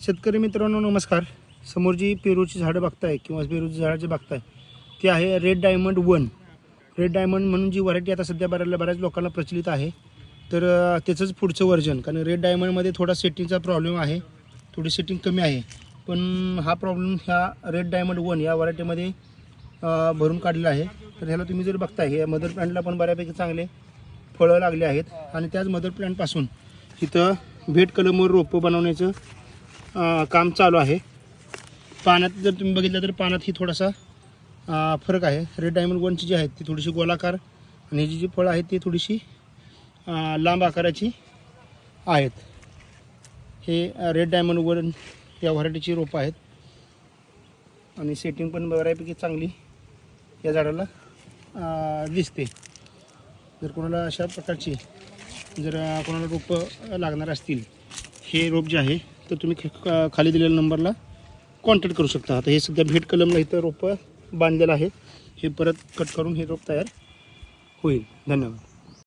शेतकरी मित्रांनो नमस्कार. समोर जी पेरूची झाडं बघताय किंवा पेरूची झाडं जे बघताय ते आहे red diamond one red diamond म्हणून जी व्हरायटी आता सध्या बऱ्याला बऱ्याच लोकांना प्रचलित आहे. तर त्याचंच पुढचं वर्जन कारण रेड डायमंडमध्ये थोडा सेटिंगचा प्रॉब्लेम आहे. थोडी सेटिंग कमी आहे. पण हा प्रॉब्लेम ह्या रेड डायमंड वन या व्हरायटीमध्ये भरून काढलेला आहे. तर ह्याला तुम्ही जर बघताय हे मदर प्लॅन्टला पण बऱ्यापैकी चांगले फळं लागले आहेत. आणि त्याच मदर प्लॅन्टपासून इथं भेट कलमवर रोपं बनवण्याचं काम चालू आहे. पाण्यात जर तुम्ही बघितलं तर पाण्यातही ही थोडासा फरक आहे. रेड डायमंड वनची जी आहेत ती थोडीशी गोलाकार आणि ही जी जी फळं आहेत ती थोडीशी लांब आकाराची आहेत. हे रेड डायमंड वन या व्हरायटीची रोपं आहेत. आणि सेटिंग पण बऱ्यापैकी चांगली या झाडाला दिसते. जर कोणाला अशा प्रकारची जर कोणाला रोपं लागणार असतील हे रोप जे आहे तर तुम्ही ख- खाली दिलेल्या नंबरला कॉन्टॅक्ट करू शकता. आता हे सध्या भेट कलमला इथं रोपं बांधलेलं आहे. हे परत कट करून हे रोप तयार होईल. धन्यवाद.